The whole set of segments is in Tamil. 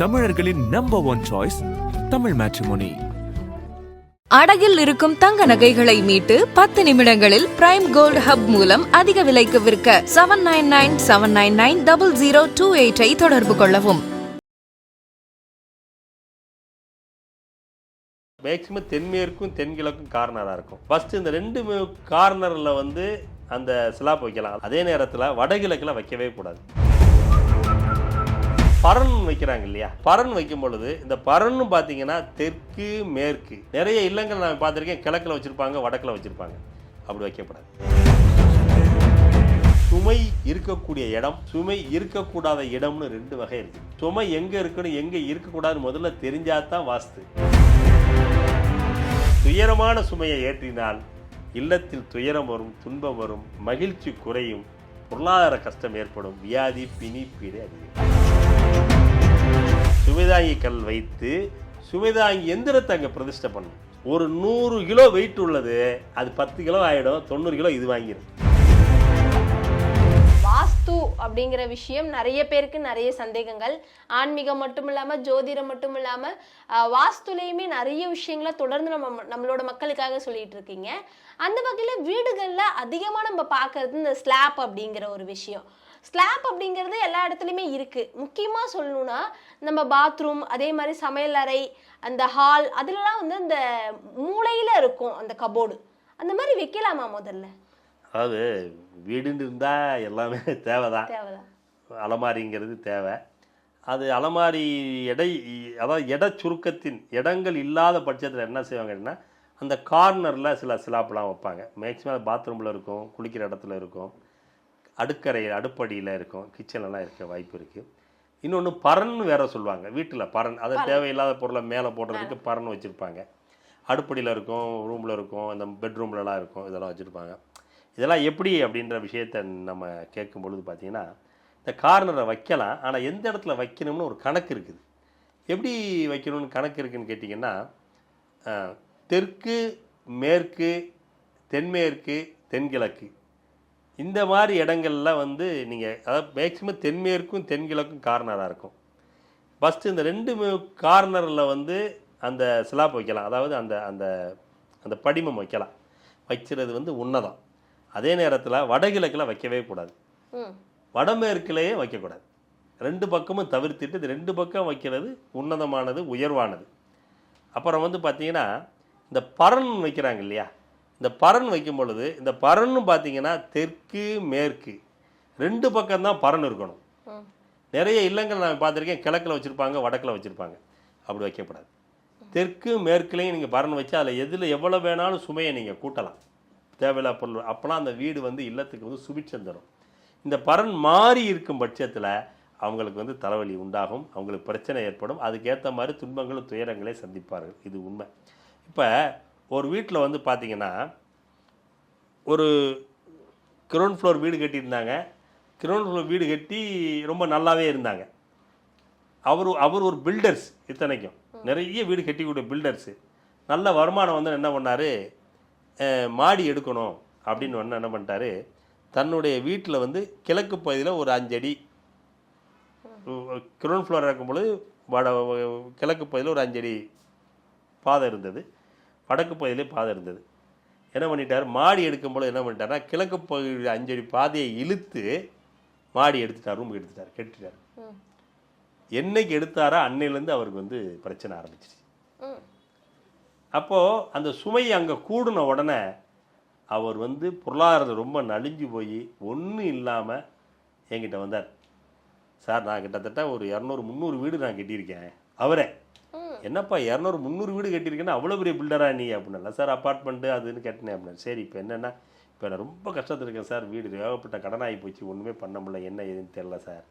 தமிழர்களின் number one choice Tamil matrimony அடகில் இருக்கும் தங்க நகைகளை மீட்டு பத்து நிமிடங்களில் பிரைம் கோல்ட் ஹப் மூலம் அதிக விலைக்கு விற்க seven nine nine seven nine nine double zero two எயிட்டை தொடர்பு கொள்ளவும். மேக்சிமம் தென்மேற்கும் தென்கிழக்கும் கார்னராக இருக்கும். ஃபர்ஸ்ட் இந்த ரெண்டு கார்னரில் வந்து அந்த ஸ்லாப் வைக்கலாம். அதே நேரத்தில் வடகிழக்கில் வைக்கவே கூடாது. பரன் வைக்கிறாங்க இல்லையா? பரன் வைக்கும் பொழுது இந்த பரன்னு பார்த்தீங்கன்னா தெற்கு மேற்கு. நிறைய இல்லங்கள் நான் பார்த்துருக்கேன். கிழக்கில் வச்சுருப்பாங்க வடக்கில் வச்சுருப்பாங்க. அப்படி வைக்கப்படாது. சுமை இருக்கக்கூடிய இடம் சுமை இருக்கக்கூடாத இடம்னு ரெண்டு வகை இருக்கு. சுமை எங்கே இருக்கணும் எங்கே இருக்கக்கூடாதுன்னு முதல்ல தெரிஞ்சாதான் வாஸ்து. துயரமான சுமையை ஏற்றினால் இல்லத்தில் துயரம் வரும் துன்பம் வரும் மகிழ்ச்சி குறையும் பொருளாதார கஷ்டம் ஏற்படும் வியாதி பிணி பீடை அதிகம். சுமைதாங்கி கல் வைத்து சுமைதாங்கி எந்திரத்தை அங்கே பிரதிஷ்டை பண்ணும். ஒரு நூறு கிலோ வெயிட் உள்ளது அது பத்து கிலோ ஆகிடும் தொண்ணூறு கிலோ இது வாங்கிடும் வாஸ்து அப்படிங்கிற விஷயம் நிறைய பேருக்கு நிறைய சந்தேகங்கள். ஆன்மீகம் மட்டும் இல்லாமல் ஜோதிடம் மட்டும் இல்லாமல் வாஸ்துலேயுமே நிறைய விஷயங்களை தொடர்ந்து நம்ம நம்மளோட மக்களுக்காக சொல்லிட்டு இருக்கீங்க. அந்த வகையில் வீடுகளில் அதிகமாக நம்ம பார்க்கறது இந்த ஸ்லாப் அப்படிங்கிற ஒரு விஷயம். ஸ்லாப் அப்படிங்கிறது எல்லா இடத்துலையுமே இருக்கு. முக்கியமா சொல்லணும்னா நம்ம பாத்ரூம் அதே மாதிரி சமையல் அறை அந்த ஹால் அதுலலாம் வந்து அந்த மூலையில இருக்கும் அந்த கபோர்டு அந்த மாதிரி வைக்கலாமா முதல்ல? அதாவது வீடுன்னு இருந்தால் எல்லாமே தேவைதான். தேவைதான். அலமாரிங்கிறது தேவை. அது அலமாரி எடை அதாவது இட சுருக்கத்தின் இடங்கள் இல்லாத பட்சத்தில் என்ன செய்வாங்கன்னா அந்த கார்னரில் சில சிலாப்பெலாம் வைப்பாங்க. மேக்ஸிமம் பாத்ரூமில் இருக்கும் குளிக்கிற இடத்துல இருக்கும். அடுக்கறை அடுப்படியில் இருக்கும். கிச்சன்லலாம் இருக்க வாய்ப்பு இருக்குது இன்னொன்று பரன் வேற சொல்லுவாங்க. வீட்டில் பரன். அதை தேவையில்லாத பொருளை மேலே போடுறதுக்கு பரன் வச்சுருப்பாங்க. அடுப்படியில் இருக்கும் ரூமில் இருக்கும் அந்த பெட்ரூம்லலாம் இருக்கும் இதெல்லாம் வச்சுருப்பாங்க. இதெல்லாம் எப்படி அப்படின்ற விஷயத்தை நம்ம கேட்கும் பொழுது பார்த்தீங்கன்னா இந்த கார்னரை வைக்கலாம். ஆனால் எந்த இடத்துல வைக்கணும்னு ஒரு கணக்கு இருக்குது. எப்படி வைக்கணும்னு கணக்கு இருக்குன்னு கேட்டிங்கன்னா தெற்கு மேற்கு தென்மேற்கு தென்கிழக்கு. இந்த மாதிரி இடங்கள்ல வந்து நீங்கள் அதாவது மேக்சிமம் தென்மேற்கும் தென்கிழக்கும் கார்னராக இருக்கும். ஃபஸ்ட்டு இந்த ரெண்டு கார்னரில் வந்து அந்த ஸ்லாப் வைக்கலாம். அதாவது அந்த அந்த அந்த படிமம் வைக்கலாம். வைக்கிறது வந்து உன்னதம். அதே நேரத்தில் வடகிழக்கில் வைக்கவே கூடாது. வடமேற்குலேயே வைக்கக்கூடாது. ரெண்டு பக்கமும் தவிர்த்துட்டு இது ரெண்டு பக்கம் வைக்கிறது உன்னதமானது உயர்வானது. அப்புறம் வந்து பார்த்தீங்கன்னா இந்த பரன் வைக்கிறாங்க இல்லையா? இந்த பரன் வைக்கும் பொழுது இந்த பரன்னு பார்த்தீங்கன்னா தெற்கு மேற்கு. ரெண்டு பக்கம்தான் பரன் இருக்கணும். நிறைய இல்லங்கள் நான் பார்த்துருக்கேன். கிழக்கில் வச்சுருப்பாங்க வடக்கில் வச்சுருப்பாங்க. அப்படி வைக்கக்கூடாது தெற்கு மேற்குலையும் நீங்கள் பரன் வச்சு அதில் எதில் எவ்வளோ வேணாலும் சுமையை நீங்கள் கூட்டலாம். தேவையில்லா பொருள். அப்போலாம் அந்த வீடு வந்து இல்லத்துக்கு வந்து சுபிச்சம் தரும் இந்த பரன் மாறி இருக்கும் பட்சத்தில் அவங்களுக்கு வந்து தலைவலி உண்டாகும். அவங்களுக்கு பிரச்சனை ஏற்படும். அதுக்கேற்ற மாதிரி துன்பங்களும் துயரங்களே சந்திப்பார்கள். இது உண்மை. இப்போ ஒரு வீட்டில் வந்து பார்த்தீங்கன்னா ஒரு கிரவுண்ட் ஃப்ளோர் வீடு கட்டியிருந்தாங்க. கிரவுண்ட் ஃப்ளோர் வீடு கட்டி ரொம்ப நல்லாவே இருந்தாங்க. அவர் அவர் ஒரு பில்டர்ஸ் இத்தனைக்கும். நிறைய வீடு கட்டிக்கூடிய பில்டர்ஸு நல்ல வருமானம் வந்து என்ன பண்ணார்? மாடி எடுக்கணும் அப்படின்னு ஒன்று என்ன பண்ணிட்டாரு? தன்னுடைய வீட்டில் வந்து கிழக்கு பகுதியில் ஒரு அஞ்சடி கிரவுண்ட் ஃப்ளோர் இருக்கும் பொழுது வட கிழக்கு பகுதியில் ஒரு அஞ்சடி பாதை இருந்தது. வடக்கு பகுதியிலே பாதை இருந்தது. என்ன பண்ணிட்டார்? மாடி எடுக்கும்போது என்ன பண்ணிட்டாருன்னா கிழக்கு பகுதி அஞ்சடி பாதையை இழுத்து மாடி எடுத்துட்டார் ரூம் எடுத்துட்டார் கட்டிட்டார். என்னைக்கு எடுத்தாரோ அன்னையிலேருந்து அவருக்கு வந்து பிரச்சனை ஆரம்பிச்சிச்சு ம். அப்போது அந்த சுமை அங்கே கூடின உடனே அவர் வந்து பொருளாதாரத்தில் ரொம்ப நலிஞ்சு போய் ஒன்றும் இல்லாமல் என்கிட்ட வந்தார். சார் நான் கிட்டத்தட்ட ஒரு இரநூறு முந்நூறு வீடு நான் கட்டியிருக்கேன். அவரே என்னப்பா இரநூறு முந்நூறு வீடு கட்டியிருக்கேன்னா அவ்வளோ பெரிய பில்டரா நீ அப்படின்னா சார் அப்பார்ட்மெண்ட்டு அதுன்னு கேட்டேன் அப்படின்னா சரி இப்போ என்னென்னா இப்போ நான் ரொம்ப கஷ்டத்தில் இருக்கேன் சார். வீடு ஏகப்பட்ட கடனாகி போச்சு. ஒன்றுமே பண்ண முடியல. என்ன ஏதுன்னு தெரில சார்.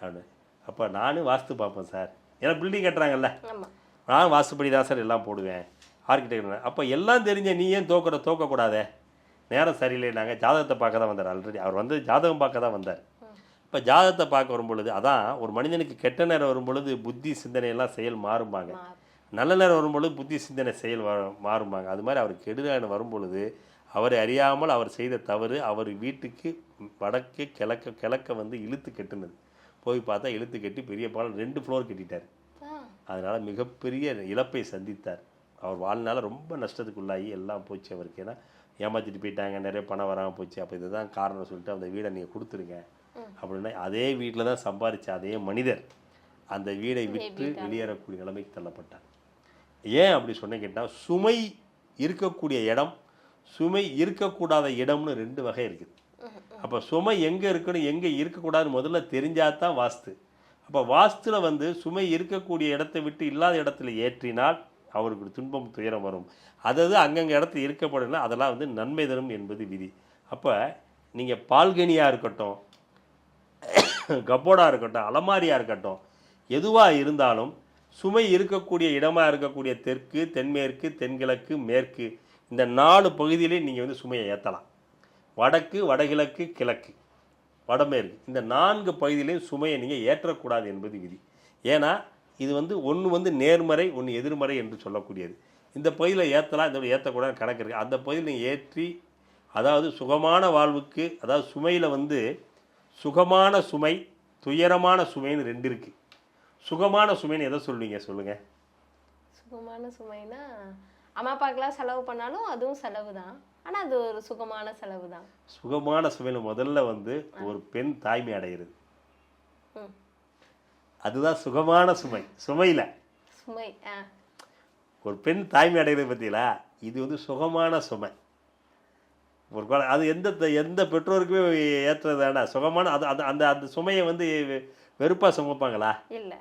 அப்படின்னு. அப்போ நானும் வாஸ்து பார்ப்பேன் சார். ஏன்னா பில்டிங் கட்டுறாங்கல்ல. ஆமா. நான் வாஸ்துப்படி தான் சார் எல்லாம் போடுவேன். ஆர்கிடெக்ட் அப்போ எல்லாம் தெரிஞ்ச நீ ஏன் தோக்கிற தோக்கக்கூடாதே? நேரம் சரியில்லைனாங்க ஜாதகத்தை பார்க்க தான் வந்தார் ஆல்ரெடி அவர் வந்து ஜாதகம் பார்க்க தான் வந்தார். இப்போ ஜாதகத்தை பார்க்க வரும் பொழுது அதான் ஒரு மனிதனுக்கு கெட்ட நேரம் வரும் பொழுது புத்தி சிந்தனை எல்லாம் செயல் மாறும்பாங்க. மாறும். நல்ல நேரம் வரும் பொழுது புத்தி சிந்தனை செயல் மாறும்பாங்க. அது மாதிரி அவருக்கு கெடுதல் வரும் பொழுது அவரை அறியாமல் அவர் செய்த தவறு அவர் வீட்டுக்கு வடக்கு கிழக்க கிழக்க வந்து இழுத்து கெட்டுனது. போய் பார்த்தா இழுத்து கட்டி பெரிய பாலம் ரெண்டு ஃப்ளோர் கட்டிட்டார். அதனால் மிகப்பெரிய இழப்பை சந்தித்தார். அவர் வாழ்நாள ரொம்ப நஷ்டத்துக்குள்ளாகி எல்லாம் போச்சு அவருக்கு. ஏன்னா ஏமாற்றிட்டு போயிட்டாங்க நிறைய பணம் வராமல் போச்சு. அப்போ இதுதான் காரணம் சொல்லிட்டு அந்த வீடை நீங்கள் கொடுத்துருங்க. அப்படின்னா அதே வீட்டில் தான் சம்பாதிச்ச அதே மனிதர் அந்த வீடை விட்டு வெளியேறக்கூடிய நிலைமைக்கு தள்ளப்பட்டார். ஏன் அப்படி சொன்னேன் கேட்டால் சுமை இருக்கக்கூடிய இடம் சுமை இருக்கக்கூடாத இடம்னு ரெண்டு வகை இருக்குது. அப்போ சுமை எங்கே இருக்கணும் எங்கே இருக்கக்கூடாதுன்னு முதல்ல தெரிஞ்சால் தான் வாஸ்து. அப்போ வாஸ்துல வந்து சுமை இருக்கக்கூடிய இடத்தை விட்டு இல்லாத இடத்துல ஏற்றினால் அவருக்கு துன்பம் துயரம் வரும். அதாவது அங்கங்கே இடத்துல இருக்கப்படல அதெல்லாம் வந்து நன்மை தரும் என்பது விதி. அப்போ நீங்கள் பால்கனியாக இருக்கட்டும் கப்போர்டாக இருக்கட்டும் அலமாரியாக இருக்கட்டும் எதுவாக இருந்தாலும் சுமை இருக்கக்கூடிய இடமாக இருக்கக்கூடிய தெற்கு தென்மேற்கு தென்கிழக்கு மேற்கு இந்த நாலு பகுதியிலே நீங்கள் வந்து சுமையை ஏற்றலாம் வடக்கு வடகிழக்கு கிழக்கு. வடமேற்கு இந்த நான்கு பகுதியிலையும் சுமையை நீங்கள் ஏற்றக்கூடாது என்பது விதி. ஏன்னா இது வந்து ஒன்று வந்து நேர்மறை ஒன்று எதிர்மறை என்று சொல்லக்கூடியது. இந்த பகுதியில் ஏற்றலாம் இந்த ஏற்றக்கூடாது கணக்கு இருக்குது அந்த பகுதியில் நீங்கள் ஏற்றி அதாவது சுகமான வாழ்வுக்கு அதாவது சுமையில் வந்து சுகமான சுமை துயரமான சுமைன்னு ரெண்டு இருக்குது சுகமான சுமைன்னு எதை சொல்லுவீங்க? சொல்லுங்கள் சுகமான சுமைனா அம்மா அப்பாக்கெல்லாம் செலவு பண்ணாலும் அதுவும் செலவு தான். ஆனா அது ஒரு சுகமான செலவு தான். சுகமான சுமையில் முதல்ல வந்து ஒரு பெண் தாய்மை அடைகிறது ம். அதுதான் சுகமான சுமை. சுமையில். சுமை ஒரு பெண் தாய்மை அடைகிறது பற்றியில இது வந்து சுகமான சுமை. ஒரு குழ அது எந்த எந்த பெற்றோருக்குமே ஏற்றது வேண்டாம் சுகமான அது அது அந்த அந்த சுமையை வந்து வெறுப்பாக சுமப்பாங்களா? இல்ல.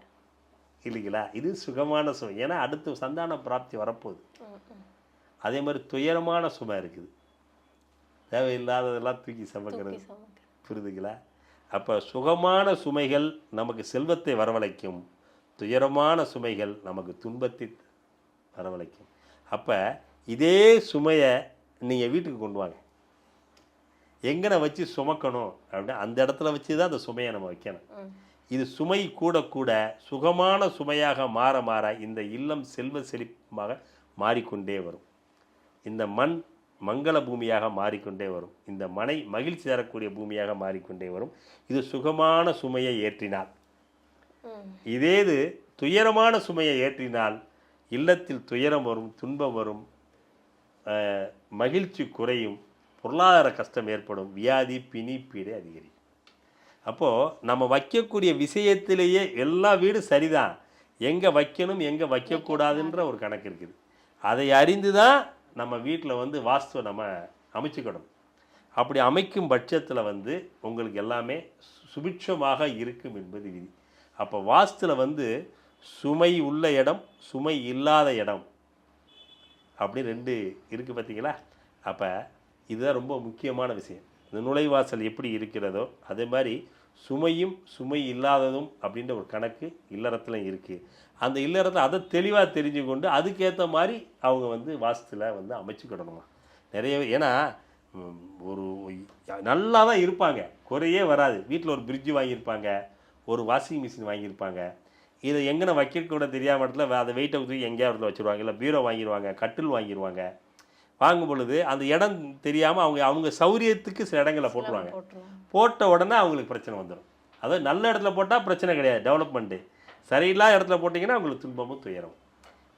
இல்லைங்களா? இது சுகமான சுமை. ஏன்னா அடுத்து சந்தான பிராப்தி வரப்போகுது. அதே மாதிரி துயரமான சுமை இருக்குது. தேவையில்லாததெல்லாம் தூக்கி சமைக்கிறது. சுமக்க. புரிதுங்களா அப்போ சுகமான சுமைகள் நமக்கு செல்வத்தை வரவழைக்கும். துயரமான சுமைகள் நமக்கு துன்பத்தை வரவழைக்கும். அப்போ இதே சுமையை நீங்கள் வீட்டுக்கு கொண்டு வாங்க. எங்கன வச்சு சுமக்கணும் அப்படின்னா அந்த இடத்துல வச்சு தான் அந்த சுமையை நம்ம வைக்கணும். இது சுமை கூட கூட சுகமான சுமையாக மாற மாற இந்த இல்லம் செல்வ செழிப்பாக மாறிக்கொண்டே வரும். இந்த மண் மங்கள பூமியாக மாறிக்கொண்டே வரும். இந்த மனை மகிழ்ச்சி தரக்கூடிய பூமியாக மாறிக்கொண்டே வரும். இது சுகமான சுமையை ஏற்றினால். இதே இது துயரமான சுமையை ஏற்றினால் இல்லத்தில் துயரம் வரும் துன்பம் வரும் மகிழ்ச்சி குறையும். பொருளாதார கஷ்டம் ஏற்படும். வியாதி பிணி பீடை அதிகரிக்கும். அப்போது நம்ம வைக்கக்கூடிய விஷயத்திலேயே எல்லா வீடும் சரிதான். எங்கே வைக்கணும் எங்கே வைக்கக்கூடாதுன்ற ஒரு கணக்கு இருக்குது. அதை அறிந்து தான் நம்ம வீட்டில் வந்து வாஸ்துவை நம்ம அமைச்சுக்கணும். அப்படி அமைக்கும் பட்சத்தில் வந்து உங்களுக்கு எல்லாமே சு- சுபிட்சமாக இருக்கும் என்பது விதி. அப்போ வாஸ்துவில் வந்து சுமை உள்ள இடம் சுமை இல்லாத இடம். அப்படி ரெண்டு இருக்குது பார்த்தீங்களா அப்போ இதுதான் ரொம்ப முக்கியமான விஷயம். இந்த நுழைவாசல் எப்படி இருக்கிறதோ அதே மாதிரி சுமையும் சுமை இல்லாததும் அப்படின்ற ஒரு கணக்கு இல்லறத்தில் இருக்குது அந்த இல்லறத்தை அதை தெளிவாக தெரிஞ்சு கொண்டு அதுக்கேற்ற மாதிரி அவங்க வந்து வாசத்தில் வந்து அமைச்சுக்கிடணுமா நிறைய ஏன்னா ஒரு நல்லா தான் இருப்பாங்க. குறையே வராது. வீட்டில் ஒரு பிரிட்ஜ் வாங்கியிருப்பாங்க. ஒரு வாஷிங் மிஷின் வாங்கியிருப்பாங்க. இதை எங்கேன வைக்க கூட தெரியாம இடத்துல அதை வெயிட்டை தூக்கி எங்கேயாவது இடத்துல வச்சுருவாங்க. இல்லை பீரோ வாங்கிடுவாங்க கட்டில் வாங்கிடுவாங்க வாங்கும் பொழுது அந்த இடம் தெரியாமல் அவங்க அவங்க சௌரியத்துக்கு சில இடங்களை போட்டுருவாங்க. போட்ட உடனே அவங்களுக்கு பிரச்சனை வந்துடும் அதாவது நல்ல இடத்துல போட்டால் பிரச்சனை கிடையாது டெவலப்மெண்ட்டு சரியில்லாத இடத்துல போட்டிங்கன்னா அவங்களுக்கு துன்பமும் துயரம்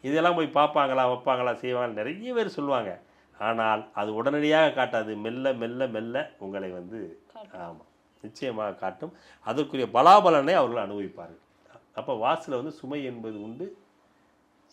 இதெல்லாம் போய் பார்ப்பாங்களா வைப்பாங்களா செய்வாங்களா? நிறைய பேர் சொல்லுவாங்க. ஆனால் அது உடனடியாக காட்டாது. மெல்ல மெல்ல மெல்ல உங்களை வந்து ஆமாம் நிச்சயமாக காட்டும். அதற்குரிய பலாபலனை அவர்கள் அனுபவிப்பார்கள். அப்போ வாசலில் வந்து சுமை என்பது உண்டு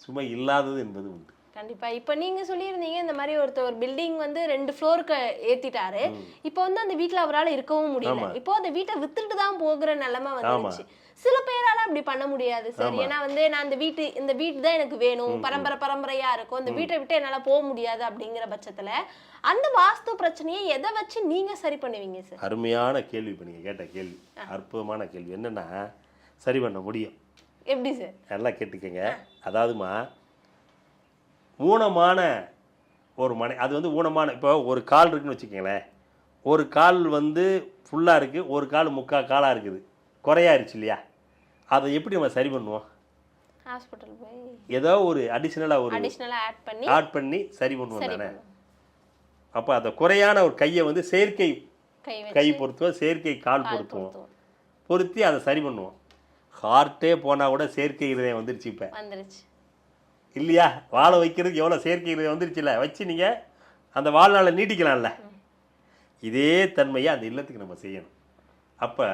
சுமை இல்லாதது என்பது உண்டு. கண்டிப்பா. இப்ப நீங்க சொல்லியிருந்தீங்க இந்த மாதிரி ஒருத்தர் ஒரு பில்டிங் வந்து ரெண்டு ஃப்ளோருக்கு ஏத்திட்டாரு. இப்போ வந்து அந்த வீட்ல அவரால இருக்கவும் முடியல. இப்போ அந்த வீட்டை வித்துட்டு தான் போகிற நிலைமை வந்துருச்சு. சில பேரால அப்படி பண்ண முடியாது. சார் ஏன்னா வந்து நான் அந்த வீட்டு இந்த வீட்டு தான் எனக்கு வேணும். பரம்பரை பரம்பரையா இருக்கும். இந்த வீட்டை விட்டு என்னால போக முடியாது அப்படிங்கிற பட்சத்துல அந்த வாஸ்து பிரச்சனையை எதை வச்சு நீங்க சரி பண்ணுவீங்க சார் அருமையான கேள்வி. இப்போ நீங்கள் கேட்ட கேள்வி. அற்புதமான கேள்வி. என்னென்னா சரி பண்ண முடியும். எப்படி சார் நல்லா கேட்டுக்கங்க. அதாவதுமா ஊனமான ஒரு மனை அது வந்து ஊனமான இப்போ ஒரு கால் இருக்குன்னு வச்சுக்கோங்களேன். ஒரு கால் வந்து ஃபுல்லாக இருக்குது ஒரு கால் முக்கால் காலாக இருக்குது. குறையாயிருச்சு இல்லையா? அதை எப்படி நம்ம சரி பண்ணுவோம்? ஹாஸ்பிட்டல் போய் ஏதோ ஒரு அடிஷ்னலாக ஒரு அடிஷ்னலா ஆட் பண்ணி ஆட் பண்ணி சரி பண்ணுவோம் தானே. அப்போ அந்த குறையான ஒரு கையை வந்து செயற்கை கை பொருத்துவோம் செயற்கை கால் பொருத்துவோம். பொருத்தி அதை சரி பண்ணுவோம். ஹார்ட்டே போனால் கூட செயற்கை இருதயம் வந்துருச்சு இப்போ. வந்துருச்சு. இல்லையா? வாழை வைக்கிறதுக்கு எவ்வளோ செயற்கை இருதயம் வந்துருச்சுல்ல? வச்சு நீங்கள் அந்த வாழ்நாளை நீட்டிக்கலாம்ல. இதே தன்மையை அந்த இல்லத்துக்கு நம்ம செய்யணும். அப்போ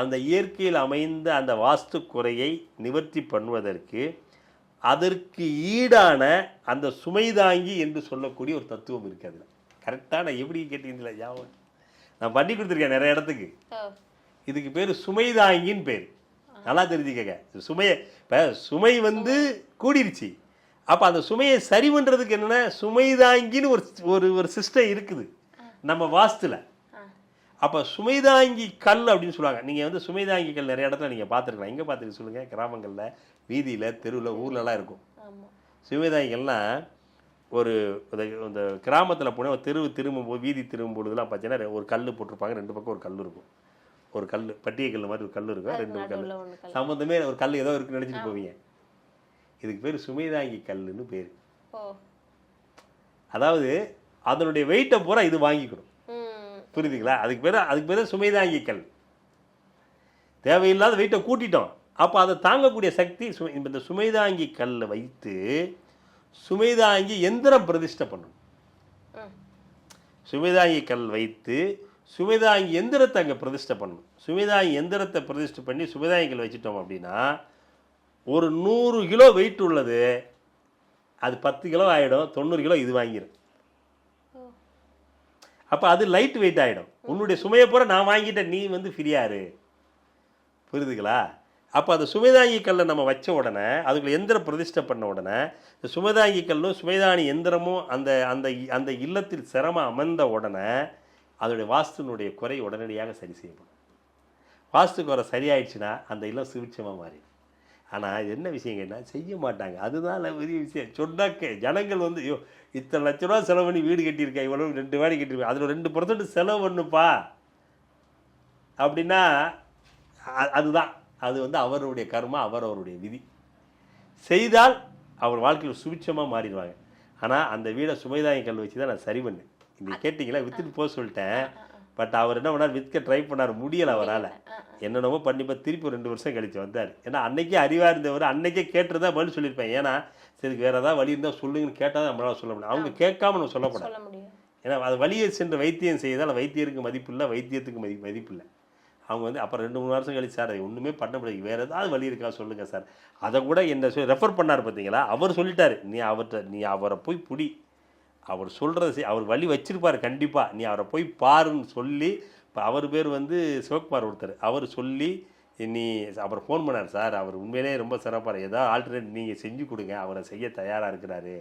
அந்த இயற்கையில் அமைந்த அந்த வாஸ்து குறையை நிவர்த்தி பண்ணுவதற்கு அதற்கு ஈடான அந்த சுமைதாங்கி என்று சொல்லக்கூடிய ஒரு தத்துவம் இருக்குது அதில். கரெக்டாக நான் எப்படி கேட்டீங்களா ஞாபகம் நான் பண்ணி கொடுத்துருக்கேன் நிறைய இடத்துக்கு. இதுக்கு பேர் சுமைதாங்கின்னு பேர். நல்லா தெரிஞ்சுக்கங்க. சுமையை இப்போ சுமை வந்து கூடிருச்சு. அப்போ அந்த சுமையை சரி பண்ணுறதுக்கு என்னென்னா சுமைதாங்கின்னு ஒரு ஒரு ஒரு சிஸ்டம் இருக்குது. நம்ம வாஸ்துல. அப்போ சுமைதாங்கி கல் அப்படின்னு சொல்லுவாங்க. நீங்கள் வந்து சுமைதாங்கி கல் நிறைய இடத்துல நீங்கள் பார்த்துருக்கலாம். எங்கே பார்த்துருக்கு சொல்லுங்கள் கிராமங்களில் வீதியில் தெருவில் ஊர்லலாம் இருக்கும். சுமைதாங்கிகள்லாம் ஒரு இந்த- கிராமத்தில் போனால் ஒரு தெரு திரும்பும் போது வீதி திரும்பும் பொழுதுலாம் பார்த்தீங்கன்னா ஒரு கல் போட்டிருப்பாங்க. ரெண்டு பக்கம் ஒரு கல் இருக்கும். ஒரு கல் பட்டிய கல் மாதிரி ஒரு கல் இருக்கும். ரெண்டு கல் சம்மந்தமே ஒரு கல் ஏதோ இருக்குன்னு நினச்சிட்டு போவீங்க. இதுக்கு பேர் சுமைதாங்கி கல்லுன்னு பேர். அதாவது அதனுடைய வெயிட்டை பூரா இது வாங்கிக்கணும். புரியுதுங்களா? அதுக்கு பேர் அதுக்கு பேர் சுமைதாங்கி கல். தேவையில்லாத வெயிட்டை கூட்டிட்டோம். அப்போ அதை தாங்கக்கூடிய சக்தி இந்த சுமைதாங்கி கல்லை வைத்து சுமைதாங்கி எந்திரம் பிரதிஷ்டை பண்ணணும். சுமைதாங்கி கல் வைத்து சுமைதாங்கி எந்திரத்தை அங்கே பிரதிஷ்டை பண்ணணும். சுமைதாங்கி எந்திரத்தை பிரதிஷ்டை பண்ணி சுமைதாங்கி கல் வச்சுட்டோம் அப்படின்னா ஒரு நூறு கிலோ வெயிட் உள்ளது அது பத்து கிலோ ஆகிடும் தொண்ணூறு கிலோ இது வாங்கிடும் அப்போ அது லைட் வெயிட் ஆகிடும் உன்னுடைய சுமையை பூரா நான் வாங்கிட்டேன் நீ வந்து ஃப்ரீயாரு புரியுதுங்களா? அப்போ அந்த சுமைதாங்கி கல்லை நம்ம வச்ச உடனே அதுக்குள்ள எந்திரம் பிரதிஷ்டை பண்ண உடனே இந்த சுமைதாங்கி கல்லும் சுமைதானி எந்திரமும் அந்த அந்த அந்த இல்லத்தில் சிரமம் அமர்ந்த உடனே அதோடைய வாஸ்துனுடைய குறை உடனடியாக சரி செய்யப்படும். வாஸ்து குறை சரியாயிடுச்சுன்னா அந்த இல்லம் சுவிட்சமாக மாறிடும். ஆனால் என்ன விஷயம் கேட்டால் செய்ய மாட்டாங்க. அதுதான் பெரிய விஷயம். சொன்னாக்க ஜனங்கள் வந்து ஐயோ இத்தனை லட்ச ரூபா செலவு பண்ணி வீடு கட்டியிருக்கேன் இவ்வளோ ரெண்டு வாடி கட்டியிருக்கேன் அதில் ரெண்டு பர்சன்ட் செலவு பண்ணுப்பா. அப்படின்னா அதுதான். அது வந்து அவருடைய கர்மா அவர் அவருடைய விதி. செய்தால் அவர் வாழ்க்கையில் சுபிட்சமாக மாறிடுவாங்க. ஆனால் அந்த வீடை சுமைதாங்கி கல் வச்சு தான் நான் சரி பண்ணேன். நீங்கள் கேட்டிங்களா? வித்துட்டு போக சொல்லிட்டேன். பட் அவர் என்ன பண்ணார்? விற்க ட்ரை பண்ணார். முடியலை அவரால். என்னென்னமோ பண்ணி இப்போ திருப்பி ரெண்டு வருஷம் கழிச்சு வந்தார். ஏன்னா அன்னைக்கே அறிவாக இருந்தவர் அன்னைக்கே கேட்டுருந்தா பதில் சொல்லியிருப்பேன். ஏன்னா சரி வேறு ஏதாவது வழி இருந்தால் சொல்லுங்கன்னு கேட்டால் தான் நம்மளால் சொல்ல முடியும். அவங்க கேட்காம நம்ம சொல்லக்கூடாது சொல்ல முடியும் ஏன்னா அது வழியை சென்று வைத்தியம் செய்தால் வைத்தியருக்கு மதிப்பு இல்லை வைத்தியத்துக்கு மதி மதிப்பு இல்லை. அவங்க வந்து அப்புறம் ரெண்டு மூணு வருஷம் கழிச்சு சார் அது ஒன்றுமே பண்ண முடியாது. வேறு ஏதாவது வழி இருக்கா சொல்லுங்கள் சார். அதை கூட என்ன ரெஃபர் பண்ணார் பார்த்தீங்களா? அவர் சொல்லிட்டாரு. நீ அவர்கிட்ட நீ அவரை போய் புடி. அவர் சொல்கிறத செய் அவர் வழி வச்சிருப்பார் கண்டிப்பாக நீ அவரை போய் பாருன்னு சொல்லி இப்போ அவர் பேர் வந்து சிவகுமார் ஒருத்தர். அவர் சொல்லி நீ அவர் ஃபோன் பண்ணார் சார். அவர் உண்மையிலேயே ரொம்ப சிறப்பாக ஏதாவது ஆல்டர்னேட் நீங்கள் செஞ்சு கொடுங்க. அவரை செய்ய தயாராக இருக்கிறாரு.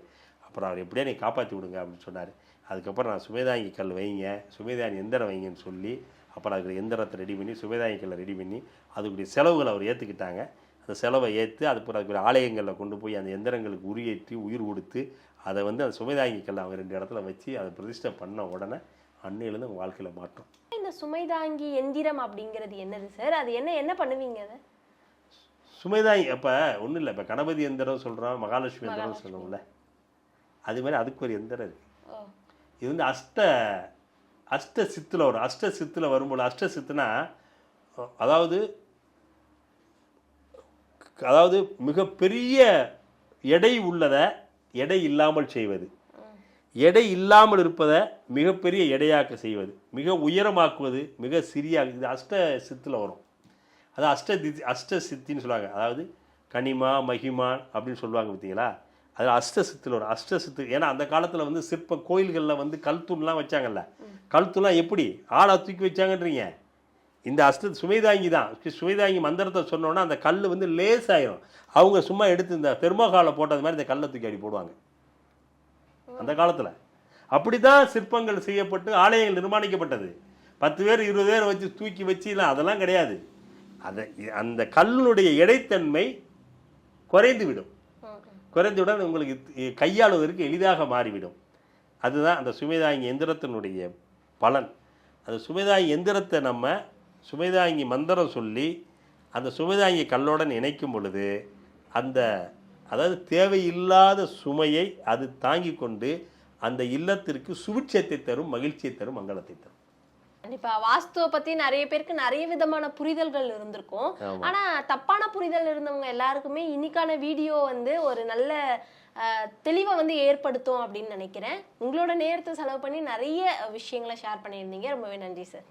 அப்புறம் அவர் எப்படியா நீ காப்பாற்றி விடுங்க அப்படின்னு சொன்னார். அதுக்கப்புறம் நான் சுமேதாங்கி கல் வைங்க. சுமேதாங்கி எந்திரம் வைங்கன்னு சொல்லி அப்புறம் அதுக்கு எந்திரத்தை ரெடி பண்ணி சுமேதாங்கி கல்லை ரெடி பண்ணி அதுக்குரிய செலவுகளை அவர் ஏற்றுக்கிட்டாங்க அந்த செலவை ஏற்று அதுக்கு அதுக்குரிய ஆலயங்களில் கொண்டு போய் அந்த எந்திரங்களுக்கு உரியேற்றி உயிர் கொடுத்து அதை வந்து அந்த சுமேதாங்கி கல்லை அவங்க ரெண்டு இடத்துல வச்சு அதை பிரதிஷ்டை பண்ண உடனே அன்னையிலேருந்து அவங்க வாழ்க்கையில் மாற்றம். இந்த சுமைதாங்கி எந்திரம் அப்படிங்கிறது என்னது சார்? அது என்ன என்ன பண்ணுவீங்க அதை? சுமைதாங்கி அப்போ ஒன்றும் இல்லை இப்போ கணபதி எந்திரம் சொல்கிறோம் மகாலட்சுமி எந்திரம் சொல்லுவோம்ல. அது மாதிரி அதுக்கு ஒரு எந்திரம் இருக்குது இது வந்து அஷ்ட அஷ்ட சித்தில் வரும். அஷ்ட சித்தில் வரும்போது அஷ்ட சித்துனா அதாவது அதாவது மிகப்பெரிய எடை உள்ளதை எடை இல்லாமல் செய்வது. எடை இல்லாமல் இருப்பதை மிகப்பெரிய எடையாக்க செய்வது. மிக உயரமாக்குவது மிக சிறிய இது அஷ்ட சித்தில் வரும். அது அஷ்ட தி அஷ்ட சித்தின்னு சொல்லுவாங்க. அதாவது கனிமா மகிமா அப்படின்னு சொல்லுவாங்க பார்த்தீங்களா? அது அஷ்ட சித்தில் வரும். அஷ்ட சித்து ஏன்னா அந்த காலத்தில் வந்து சிற்ப கோயில்களில் வந்து கல் தூண்லாம் வச்சாங்கல்ல. கல் தூண்லாம் எப்படி? ஆளை தூக்கி வச்சாங்கன்றீங்க. இந்த அஷ்ட சுமைதாங்கி தான். சுமைதாங்கி மந்திரத்தை சொன்னோன்னா அந்த கல் வந்து லேஸ் ஆயிரும் அவங்க சும்மா எடுத்து இந்த தெர்மோகாலை போட்டது மாதிரி இந்த கல்லை தூக்கி அடி போடுவாங்க. அந்த காலத்தில். அப்படி தான் சிற்பங்கள் செய்யப்பட்டு ஆலயங்கள் நிர்மாணிக்கப்பட்டது. பத்து பேர் இருபது பேர் வச்சு தூக்கி வச்சுலாம் அதெல்லாம் கிடையாது. அதை அந்த கல்லுடைய எடைத்தன்மை குறைந்து விடும். குறைந்தவுடன் உங்களுக்கு கையாளுவதற்கு எளிதாக மாறிவிடும். அதுதான் அந்த சுமைதாங்கி எந்திரத்தினுடைய பலன். அந்த சுமைதாங்கி எந்திரத்தை நம்ம சுமைதாங்கி மந்திரம் சொல்லி அந்த சுமைதாங்கி கல்லுடன் இணைக்கும் பொழுது அந்த அதாவது தேவையில்லாத சுமையை அது தாங்கி கொண்டு அந்த இல்லத்திற்கு சுபிட்சத்தை தரும் மகிழ்ச்சியை தரும் மங்களத்தை தரும். கண்டிப்பா வாஸ்துவை பத்தி நிறைய பேருக்கு நிறைய விதமான புரிதல்கள் இருந்திருக்கும். ஆனா தப்பான புரிதல் இருந்தவங்க எல்லாருக்குமே இன்னைக்கான வீடியோ வந்து ஒரு நல்ல தெளிவை வந்து ஏற்படுத்தும் அப்படின்னு நினைக்கிறேன். உங்களோட நேரத்தை செலவு பண்ணி நிறைய விஷயங்களை ஷேர் பண்ணியிருந்தீங்க. ரொம்பவே நன்றி சார்.